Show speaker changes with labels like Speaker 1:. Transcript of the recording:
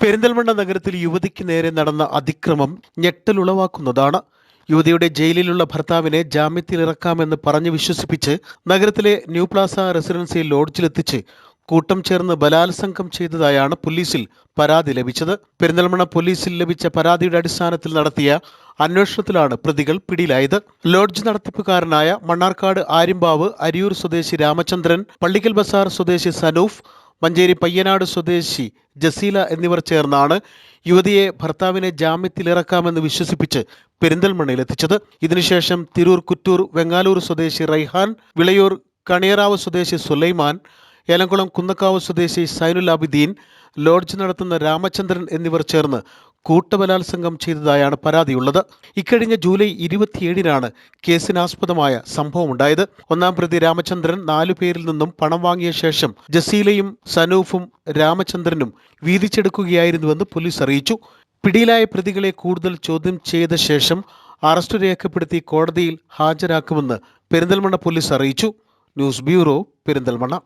Speaker 1: Perinthalmanna നഗരത്തിൽ യുവതിക്ക് നേരെ നടന്ന അതിക്രമം ഞെട്ടലുളവാക്കുന്നതാണ് യുവതിയുടെ ജയിലിലുള്ള ഭർത്താവിനെ ജാമ്യത്തിൽ ഇറക്കാമെന്ന് പറഞ്ഞു വിശ്വസിപ്പിച്ച് നഗരത്തിലെ ന്യൂ പ്ലാസ റെസിഡൻസി ലോഡ്ജിലെത്തിച്ച് കൂട്ടം ചേർന്ന് ബലാത്സംഗം ചെയ്തതായാണ് പോലീസിൽ പരാതി ലഭിച്ചത്. പെരിന്തൽമണ്ണ പോലീസിൽ ലഭിച്ച പരാതിയുടെ അടിസ്ഥാനത്തിൽ നടത്തിയ അന്വേഷണത്തിലാണ് പ്രതികൾ പിടിയിലായത്. ലോഡ്ജ് നടത്തിപ്പുകാരനായ മണ്ണാർക്കാട് ആര്യമ്പാവ് അരിയൂർ സ്വദേശി രാമചന്ദ്രൻ പള്ളിക്കൽ ബസാർ സ്വദേശി സനൂഫ് മഞ്ചേരി പയ്യനാട് സ്വദേശി ജസീല എന്നിവർ ചേർന്നാണ് യുവതിയെ ഭർത്താവിനെ ജാമ്യത്തിലിറക്കാമെന്ന് വിശ്വസിപ്പിച്ച് പെരിന്തൽമണ്ണയിലെത്തിച്ചത്. ഇതിനുശേഷം തിരൂർ കുറ്റൂർ വെങ്ങാലൂർ സ്വദേശി റൈഹാൻ വിളയൂർ കണിയറാവ് സ്വദേശി സുലൈമാൻ ഏലംകുളം കുന്നക്കാവ് സ്വദേശി സൈനുൽ ആബിദീൻ ലോഡ്ജ് നടത്തുന്ന രാമചന്ദ്രൻ എന്നിവർ ചേർന്ന് കൂട്ടബലാത്സംഗം ചെയ്തതായാണ് പരാതിയുള്ളത്. ഇക്കഴിഞ്ഞ ജൂലൈ ഇരുപത്തിയേഴിനാണ് കേസിനാസ്പദമായ സംഭവമുണ്ടായത്. ഒന്നാം പ്രതി രാമചന്ദ്രൻ നാലു പേരിൽ നിന്നും പണം വാങ്ങിയ ശേഷം ജസീലയും സനൂഫും രാമചന്ദ്രനും വീതിച്ചെടുക്കുകയായിരുന്നുവെന്ന് പോലീസ് അറിയിച്ചു. പിടിയിലായ പ്രതികളെ കൂടുതൽ ചോദ്യം ചെയ്ത ശേഷം അറസ്റ്റ് രേഖപ്പെടുത്തി കോടതിയിൽ ഹാജരാക്കുമെന്ന് പെരിന്തൽമണ്ണ പോലീസ് അറിയിച്ചു. News bureau Perinthalmanna.